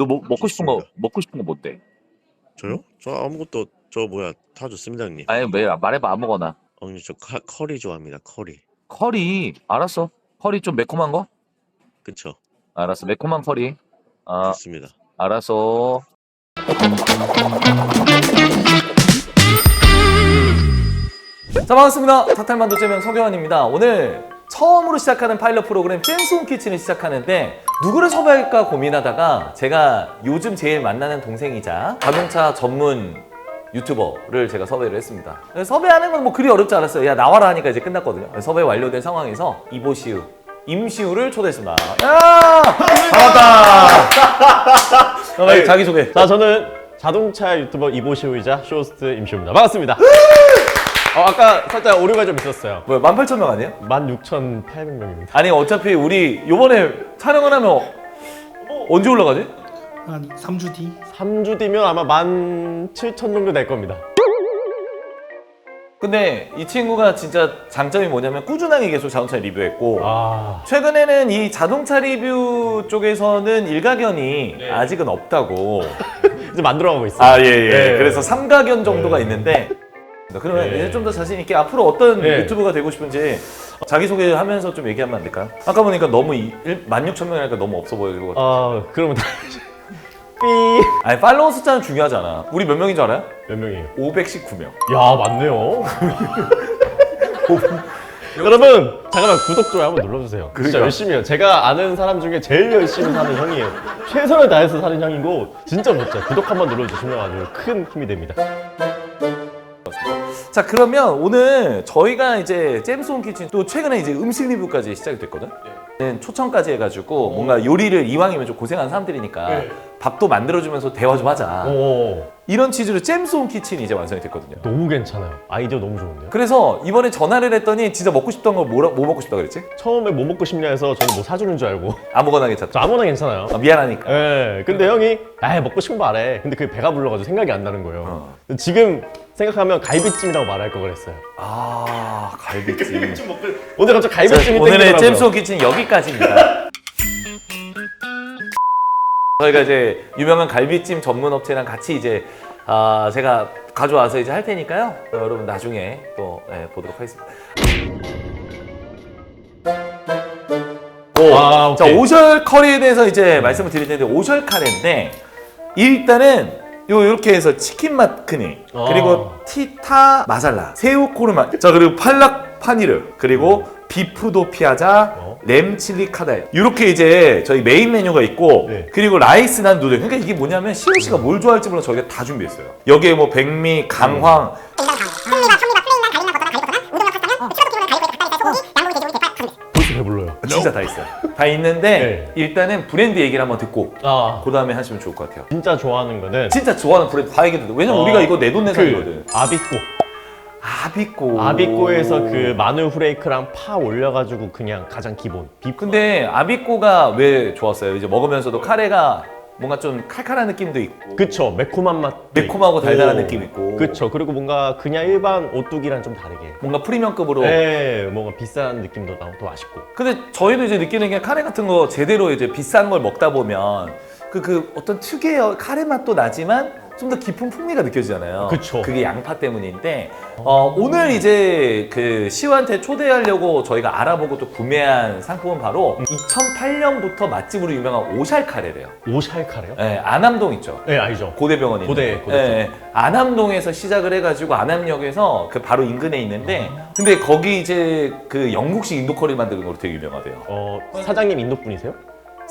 너 뭐, 먹고 싶은 거 좋습니다. 먹고 싶은 거 뭔데? 저요? 저 아무것도 저 뭐야 다 좋습니다 형님. 아니 왜 말해봐 아무거나. 형님 저 카, 커리 좋아합니다. 커리. 커리 알았어. 커리 좀 매콤한 거? 그쵸? 알았어 매콤한 커리. 아 좋습니다. 알았어. 자 반갑습니다. 타탈만두 제명 서경환입니다. 오늘 처음으로 시작하는 파일럿 프로그램 젠송 키친을 시작하는데 누구를 섭외할까 고민하다가 제가 요즘 제일 만나는 동생이자 자동차 전문 유튜버를 제가 섭외를 했습니다. 섭외하는 건 뭐 그리 어렵지 않았어요. 야 나와라 하니까 이제 끝났거든요. 섭외 완료된 상황에서 이보시우, 임시우를 초대했습니다. 야 반갑다. 어, 자기 소개. 자, 저는 자동차 유튜버 이보시우이자 쇼호스트 임시우입니다. 반갑습니다. 어, 아까 살짝 오류가 좀 있었어요. 뭐야 18,000명 아니에요? 16,800명입니다. 아니 어차피 우리 요번에 촬영을 하면 언제 올라가지? 한 3주 뒤 3주 뒤면 아마 17,000 정도 될 겁니다. 근데 이 친구가 진짜 장점이 뭐냐면 꾸준하게 계속 자동차 리뷰했고 아, 최근에는 이 자동차 리뷰 쪽에서는 일가견이 아직은 없다고 이제 만들어가고 있어요. 아 예 예 네. 그래서 삼가견 정도가 네. 있는데 그러면 네. 이제 좀 더 자신 있게 앞으로 어떤 네. 유튜브가 되고 싶은지 자기 소개하면서 좀 얘기하면 안 될까요? 아까 보니까 너무 16,000명이니까 너무 없어 보이고 아, 그러면 다 삐. 아니 팔로워 숫자는 중요하잖아 우리 몇 명인 줄 알아요? 몇 명이에요? 519명 야, 맞네요. 여러분, 잠깐만 구독 좋아요 한번 눌러주세요. 진짜 그러니까. 열심히 해요. 제가 아는 사람 중에 제일 열심히 사는 형이에요. 최선을 다해서 사는 형이고 진짜 멋져요. 구독 한번 눌러주시면 아주 큰 힘이 됩니다. 자 그러면 오늘 저희가 이제 잼스온 키친 또 최근에 이제 음식 리뷰까지 시작이 됐거든. 초청까지 해가지고 뭔가 요리를 이왕이면 좀 고생한 사람들이니까 네. 밥도 만들어주면서 대화 좀 하자. 오, 이런 취지로 잼스온 키친이 이제 완성이 됐거든요. 너무 괜찮아요. 아이디어 너무 좋은데요? 그래서 이번에 전화를 했더니 진짜 먹고 싶던 걸 뭐, 뭐 먹고 싶다 그랬지? 처음에 뭐 먹고 싶냐 해서 저는 뭐 사주는 줄 알고 아무거나 괜찮다. 저 아무나 괜찮아요 아, 미안하니까. 예, 근데 형이 아 먹고 싶은 거 말해 근데 그게 배가 불러가지고 생각이 안 나는 거예요 어. 지금 생각하면 갈비찜이라고 말할 걸 그랬어요 아 갈비찜. 오늘 갑자기 갈비찜이 오늘의 잼스온 키친 여기까지입니다. 저희가 이제 유명한 갈비찜 전문 업체랑 같이 이제 아, 제가 가져와서 이제 할 테니까요. 어, 여러분 나중에 또 예, 보도록 하겠습니다. 오, 아, 자 오케이. 오셜 커리에 대해서 이제 말씀을 드릴 텐데 오셜 카레인데 일단은 요 이렇게 해서 치킨 마크니 어. 그리고 티타 마살라 새우 코르마 자 그리고 팔락 파니르 그리고 비프도 피아자 어. 램 칠리 카다일 이렇게 이제 저희 메인 메뉴가 있고 네. 그리고 라이스 난 누들. 그러니까 이게 뭐냐면 시우 씨가 뭘 좋아할지 몰라 저희가 다 준비했어요. 여기에 뭐 백미 강황. 벌써 배불러요. 진짜 다 있어요. 다 있는데 일단은 브랜드 얘기를 한번 듣고 아. 그 다음에 하시면 좋을 것 같아요. 진짜 좋아하는 거는 진짜 좋아하는 브랜드 다 얘기해도 돼. 왜냐면 어, 우리가 이거 내돈그 내산이거든. 아비꼬 아비꼬. 아비꼬에서 그 마늘 후레이크랑 파 올려가지고 그냥 가장 기본. 비 근데 아비꼬가 왜 좋았어요? 이제 먹으면서도 카레가 뭔가 좀 칼칼한 느낌도 있고. 그쵸. 매콤한 맛 매콤하고 달달한 느낌 있고. 그쵸. 그리고 뭔가 그냥 일반 오뚜기랑 좀 다르게. 뭔가 프리미엄급으로. 네. 뭔가 비싼 느낌도 나고 더 맛있고. 근데 저희도 이제 느끼는 게 카레 같은 거 제대로 이제 비싼 걸 먹다 보면 그, 그 어떤 특유의 카레 맛도 나지만 좀 더 깊은 풍미가 느껴지잖아요. 그쵸. 그게 양파 때문인데 어, 오늘 이제 그 시우한테 초대하려고 저희가 알아보고 또 구매한 상품은 바로 2008년부터 맛집으로 유명한 오샬 카레래요. 오샬카레요? 네, 안암동 있죠. 네 알죠 고대병원이 고대, 있는. 고대 예, 예. 안암동에서 시작을 해가지고 안암역에서 그 바로 인근에 있는데 근데 거기 이제 그 영국식 인도 커리 만드는 걸로 되게 유명하대요. 어 사장님 인도 분이세요?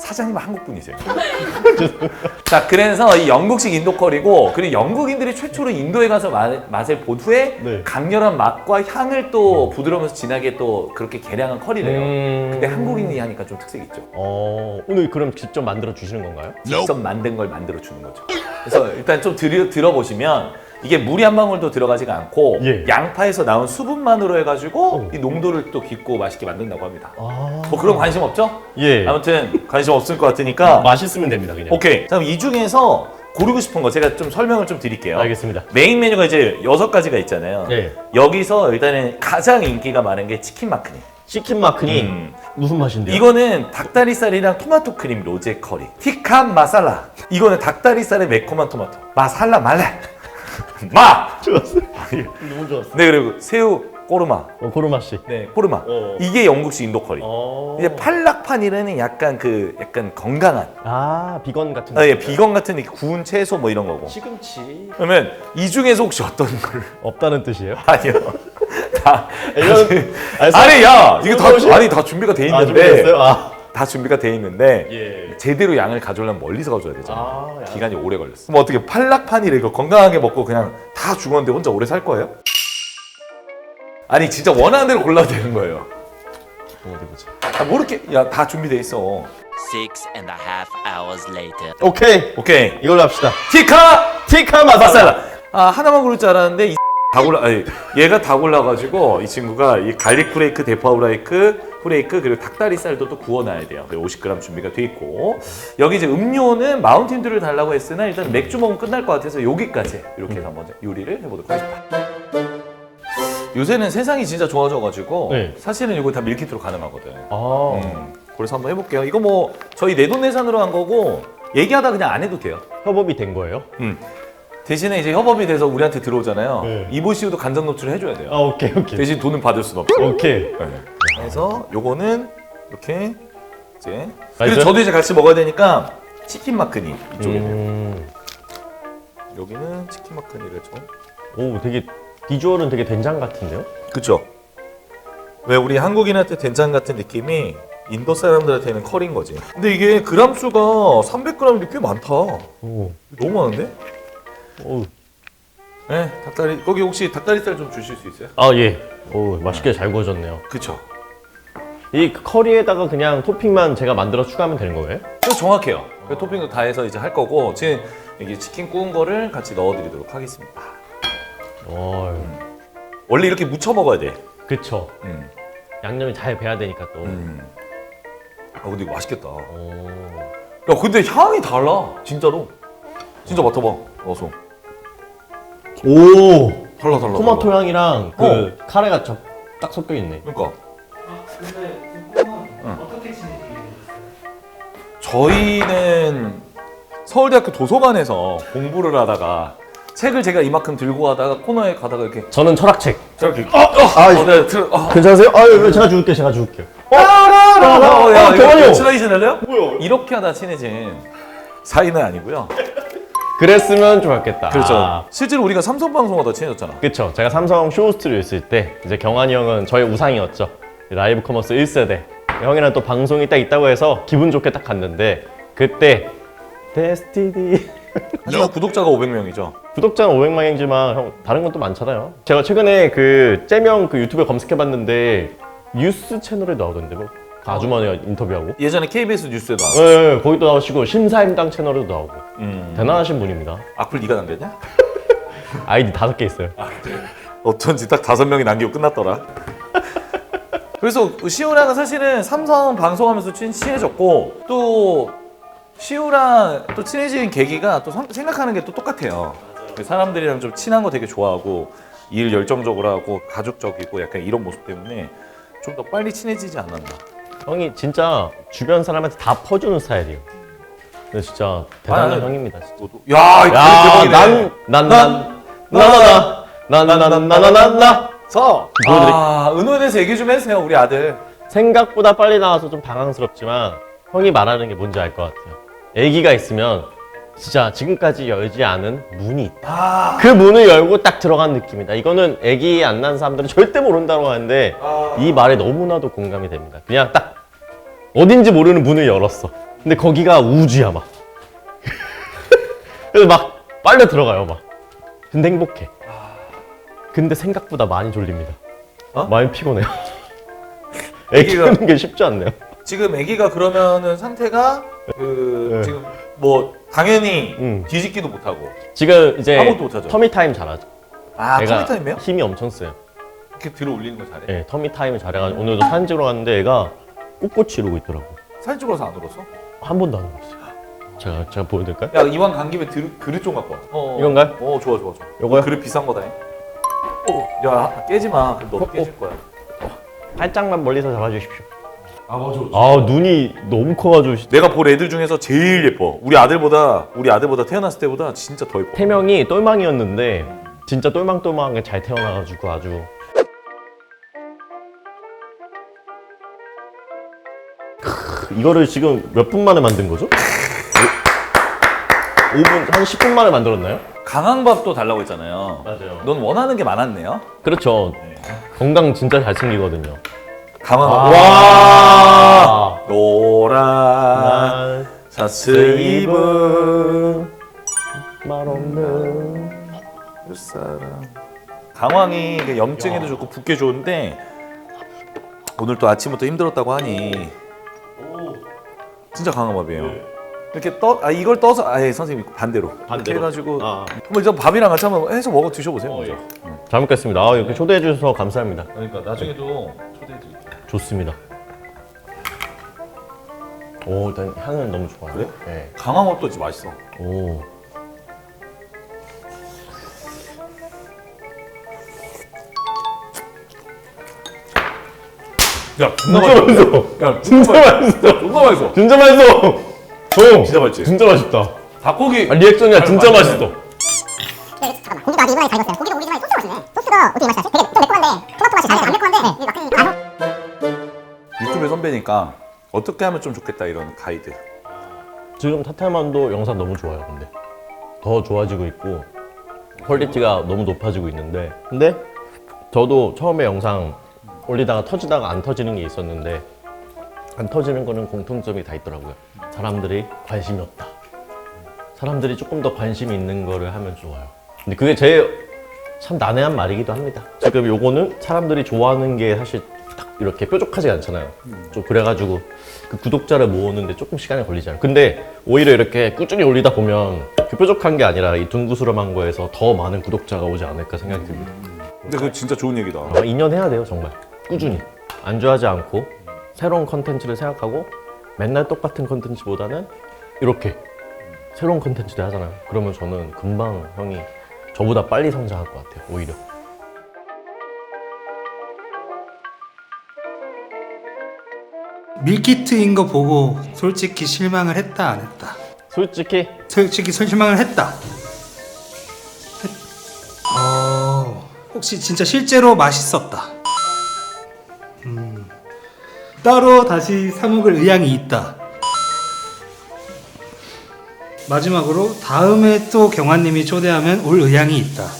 사장님은 한국 분이세요. 자, 그래서 이 영국식 인도 커리고 그리고 영국인들이 최초로 인도에 가서 마- 맛을 본 후에 네. 강렬한 맛과 향을 또 부드러우면서 진하게 또 그렇게 개량한 커리래요. 음. 근데 한국인이 하니까 좀 특색 있죠. 어 오늘 그럼 직접 만들어 주시는 건가요? 직접 만든 걸 만들어 주는 거죠. 그래서 일단 좀 들여, 들어보시면 이게 물이 한 방울도 들어가지가 않고 예. 양파에서 나온 수분만으로 해가지고 어. 이 농도를 또 깊고 맛있게 만든다고 합니다. 아 뭐 그런 관심 없죠? 예 아무튼 관심 없을 것 같으니까 맛있으면 됩니다 그냥 오케이. 그럼 이 중에서 고르고 싶은 거 제가 좀 설명을 좀 드릴게요. 알겠습니다 메인 메뉴가 이제 여섯 가지가 있잖아요. 예 여기서 일단은 가장 인기가 많은 게 치킨 마크니. 치킨 마크니 음. 무슨 맛인데요? 이거는 닭다리살이랑 토마토 크림 로제 커리 티칸 마살라 이거는 닭다리살에 매콤한 토마토 마살라 말레 마! 좋았어요. 너무 좋았어. 네 그리고 새우 꼬르마 어, 고르마 씨. 네 꼬르마 어. 이게 영국식 인도 커리 어. 이제 팔락판이라는 약간 그 약간 건강한 아 비건 같은. 아, 예, 느낌이야? 비건 같은 이렇게 구운 채소 뭐 이런 거고 시금치 그러면 이 중에서 혹시 어떤 걸 없다는 뜻이에요? 아니요 다 이건 아니, 아니 야 이게 다 혹시- 아니 다 준비가 돼 아, 있는데 준비됐어요? 아. 다 준비가 돼 있는데 예. 제대로 양을 가져오려면 멀리서 가져야 되잖아. 아, 야. 기간이 오래 걸렸어. 그럼 어떻게 팔락판이래 이거 건강하게 먹고 그냥 다 죽었는데 혼자 오래 살 거예요? 아니 진짜 원하는 대로 골라도 되는 거예요. 어디 보자. 아, 뭐 이렇게 야다 준비돼 있어. Six and a half hours later. 오케이 오케이. 이걸로 합시다. 티카 티카. 마살라. 아 하나만 고를 줄 알았는데 이 다 골라. 아니 얘가 다 골라가지고 이 친구가 이 갈릭 프레이크, 대파 후라이크, 프레이크 그리고 닭다리살도 또 구워놔야 돼요. 50g 준비가 돼 있고 여기 이제 음료는 마운틴 듀를 달라고 했으나 일단 맥주 먹으면 끝날 것 같아서 여기까지 이렇게 해서 한번 요리를 해보도록 하겠습니다. 요새는 세상이 진짜 좋아져가지고 네. 사실은 이거 다 밀키트로 가능하거든. 아 음, 그래서 한번 해볼게요. 이거 뭐 저희 내돈내산으로 한 거고 얘기하다 그냥 안 해도 돼요. 협업이 된 거예요? 음. 대신에 이제 협업이 돼서 우리한테 들어오잖아요. 네. 이보시우도 간접 노출을 해줘야 돼요. 아 오케이 오케이. 대신 돈은 받을 수는 없어. 오케이. 네. 그래서 요거는 이렇게 이제? 그리고 저도 이제 같이 먹어야 되니까 치킨 마크니 이쪽에 음. 여기는 치킨 마크니를 좀 오 되게 비주얼은 되게 된장 같은데요? 그쵸? 왜 우리 한국인한테 된장 같은 느낌이 인도 사람들한테는 컬인 거지. 근데 이게 그람 수가 300g인데 꽤 많다. 오. 너무 많은데? 오. 네, 닭다리 거기 혹시 닭다리살 좀 주실 수 있어요? 아 예. 오 맛있게 잘 구워졌네요. 그쵸. 이 커리에다가 그냥 토핑만 제가 만들어 추가하면 되는 거예요? 그 정확해요. 그 토핑도 다 해서 이제 할 거고 지금 여기 치킨 구운 거를 같이 넣어드리도록 하겠습니다. 어. 원래 이렇게 무쳐 먹어야 돼. 그쵸. 음. 양념이 잘 배야 되니까 또. 음. 아 근데 이거 맛있겠다. 야 오. 근데 향이 달라. 진짜로. 진짜 맡아봐. 어서. 오. 달라 달라. 토마토 달라. 향이랑 그 어. 카레가 저- 딱 섞여 있네. 그러니까 근데 응. 어떻게 지내시게 저희는 서울대학교 도서관에서 공부를 하다가 책을 제가 이만큼 들고 가다가 코너에 가다가 이렇게 저는 철학책. 저렇게 어, 어, 어, 네, 들, 어, 괜찮으세요? 아유 제가 줄게 제가 줄게요. 어, 어, 야, 어, 이거 경환이 형. 친해진 할래요? 뭐야? 이렇게 하다 친해진 사이는 아니고요. 그랬으면 좋았겠다. 그렇죠. 아. 실제로 우리가 삼성 방송하다 친해졌잖아. 그쵸. 제가 삼성 쇼호스트를 있을 때 이제 경환이 형은 저의 우상이었죠. 라이브 커머스 1세대. 형이랑 또 방송이 딱 있다고 해서 기분 좋게 딱 갔는데 그때 데스티니 하지만 구독자가 500명이죠. 구독자는 500만이지만 형 다른 건 또 많잖아요. 제가 최근에 그 째명 그 유튜브에 검색해봤는데 뉴스 채널에 나오던데 뭐 아주머니가 인터뷰하고 예전에 KBS 뉴스에도 나왔어. 네, 네, 거기도 나오시고 심사임당 채널에도 나오고 음. 대단하신 분입니다. 악플 네가 남겼냐? 아이디 다섯 개 있어요. 어쩐지 딱 다섯 명이 남기고 끝났더라. 그래서 시우랑은 사실은 삼성 방송하면서 친- 친해졌고 또 시우랑 또 친해진 계기가 또 성- 생각하는 게 또 똑같아요. 사람들이랑 좀 친한 거 되게 좋아하고 일 열정적으로 하고 가족적이고 약간 이런 모습 때문에 좀 더 빨리 친해지지 않았나. 형이 진짜 주변 사람한테 다 퍼주는 스타일이에요. 근데 진짜 대단한 아, 네. 형입니다. 진짜. 너도- 야, 이거 대박이네. 난난난난난난난난난난난나 서. 아, 은호에 대해서 얘기 좀 해주세요, 우리 아들. 생각보다 빨리 나와서 좀 당황스럽지만 형이 말하는 게 뭔지 알 것 같아요. 아기가 있으면 진짜 지금까지 열지 않은 문이 있다. 아, 그 문을 열고 딱 들어간 느낌이다. 이거는 아기 안 난 사람들은 절대 모른다고 하는데 이 말에 너무나도 공감이 됩니다. 그냥 딱 어딘지 모르는 문을 열었어. 근데 거기가 우주야 막. 그래서 막 빨려 들어가요 막. 근데 행복해. 근데 생각보다 많이 졸립니다. 어? 많이 피곤해요. 애기 애기가- 키우는 게 쉽지 않네요. 지금 아기가 그러면은 상태가 그 네. 지금 뭐 당연히 음. 뒤집기도 못하고 지금 이제 아무것도 못하죠. 터미 타임 잘하죠. 아 애가 터미타임이요? 힘이 엄청 세요. 이렇게 들어 올리는 거 잘해? 예, 터미 타임을 잘해가지고 오늘도 찍으러 갔는데 애가 꿋꿋이 이러고 있더라고. 사진 찍어서 안 울었어? 한 번도 안 울었어요. 제가 제가 보여드릴까요? 야 이왕 간 김에 들, 그릇 좀 갖고 와 어, 어. 이건가요? 어 좋아 좋아 좋아 요거요? 그릇 비싼 거다 해. 야 깨지 마 그럼 너 어, 깨질 거야 살짝만 멀리서 잡아주십시오. 아 맞아. 아 눈이 너무 커가지고 내가 볼 애들 중에서 제일 예뻐. 우리 아들보다 우리 아들보다 태어났을 때보다 진짜 더 예뻐. 태명이 똘망이었는데 진짜 똘망똘망하게 잘 태어나가지고 아주 크, 이거를 지금 몇 분 만에 만든 거죠? 5분 한 10분 만에 만들었나요? 강황밥도 달라고 했잖아요. 맞아요. 넌 원하는 게 많았네요. 그렇죠. 건강 진짜 잘 챙기거든요. 강황밥. 와. 노란 샤스 입은 말 없는 사람. 강황이 그 염증에도 좋고 붓기 좋은데 오늘 또 아침부터 힘들었다고 하니 진짜 강황밥이에요. 이렇게 떠, 아 이걸 떠서 아예 선생님 반대로 이렇게 반대로? 해가지고 아. 한번 저 밥이랑 같이 한번 해서 먹어 드셔보세요. 먼저. 잘 먹겠습니다. 아, 이렇게 초대해 주셔서 감사합니다. 그러니까 나중에도 초대해 드릴게요. 좋습니다. 오 일단 향은 너무 좋아요. 그래? 네. 강황밥도 진짜 맛있어. 오. 야 진짜 맛있어. 야 진짜 맛있어. 존나 맛있어. 진짜 맛있어. 형. 진짜 맛있지? 진짜 맛있다. 닭고기 아, 리액션이야 진짜 맛있네. 맛있어. 선배니까 어떻게 하면 좀 좋겠다 이런 가이드. 지금 타탈만도 영상 너무 좋아요. 근데 더 좋아지고 있고 퀄리티가 너무 높아지고 있는데 근데 저도 처음에 영상 올리다가 터지다가 안 터지는 게 있었는데 안 터지는 거는 공통점이 다 있더라고요. 사람들이 관심이 없다. 사람들이 조금 더 관심이 있는 거를 하면 좋아요. 근데 그게 제일 참 난해한 말이기도 합니다. 지금 요거는 사람들이 좋아하는 게 사실 딱 이렇게 뾰족하지 않잖아요. 좀 그래가지고 그 구독자를 모으는데 조금 시간이 걸리잖아요. 근데 오히려 이렇게 꾸준히 올리다 보면 그 뾰족한 게 아니라 이 둥구스름한 거에서 더 많은 구독자가 오지 않을까 생각이 듭니다. 근데 그거 진짜 좋은 얘기다. 아마 2년 해야 돼요, 정말. 꾸준히. 안주하지 않고 새로운 컨텐츠를 생각하고 맨날 똑같은 컨텐츠보다는 이렇게 새로운 컨텐츠를 하잖아요. 그러면 저는 금방 형이 저보다 빨리 성장할 것 같아요, 오히려. 밀키트인 거 보고 솔직히 실망을 했다 안 했다. 솔직히 솔직히 실망을 했다. 했... 어... 혹시 진짜 실제로 맛있었다. 음... 따로 다시 사 먹을 의향이 있다. 마지막으로 다음에 또 경환님이 초대하면 올 의향이 있다.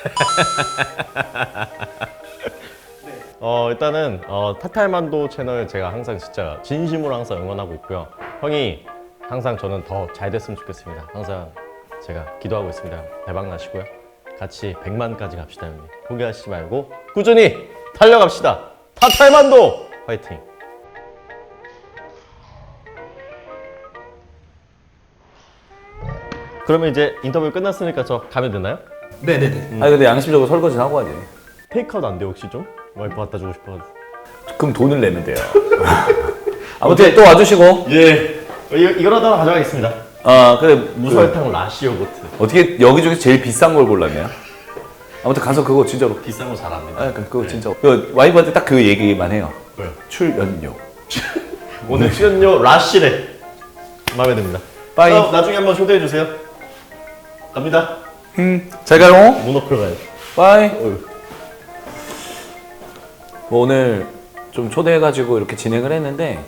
어 일단은 어, 타탈만도 채널 제가 항상 진짜 진심으로 항상 응원하고 있고요. 형이 항상 저는 더 잘 됐으면 좋겠습니다. 항상 제가 기도하고 있습니다. 대박 나시고요. 같이 100만까지 갑시다 형님. 포기하시지 말고 꾸준히 달려갑시다. 타탈만도 화이팅. 그러면 이제 인터뷰 끝났으니까 저 가면 되나요? 네네네. 아니 근데 양심적으로 설거지는 하고 하지. 테이크아웃 안 돼요 혹시 좀? 와이프 갖다 주고 싶어가지고. 그럼 돈을 내면 돼요. 아무튼 또 와주시고. 예. 이거, 이거라도 가져가겠습니다. 아 그래 무슨 무설탕 라시 요거트. 어떻게 여기 중에서 제일 비싼 걸 골랐냐? 아무튼 가서 그거 진짜로. 비싼 거 잘합니다. 아, 그 그거 진짜. 그 와이프한테 딱 그 얘기만 해요. 뭐요? 출연료. 오늘 출연료 라시래. 마음에 듭니다. 빠이. 어, 나중에 한번 초대해 주세요. 갑니다. 잘 가요. 문어클 가요. 빠이. 뭐 오늘 좀 초대해가지고 이렇게 진행을 했는데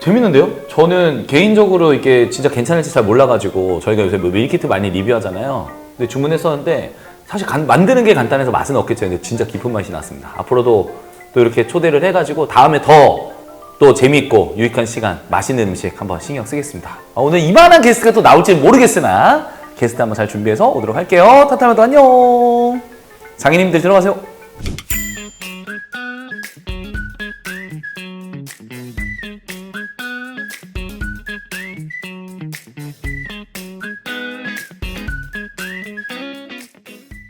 재밌는데요? 저는 개인적으로 이게 진짜 괜찮을지 잘 몰라가지고 저희가 요새 뭐 밀키트 많이 리뷰하잖아요. 근데 주문했었는데 사실 간- 만드는 게 간단해서 맛은 없겠죠. 근데 진짜 깊은 맛이 났습니다. 앞으로도 또 이렇게 초대를 해가지고 다음에 더 또 재밌고 유익한 시간, 맛있는 음식 한번 신경 쓰겠습니다. 아, 오늘 이만한 게스트가 또 나올지 모르겠으나 게스트 한번 잘 준비해서 오도록 할게요. 타타마도 안녕. 장인님들 들어가세요.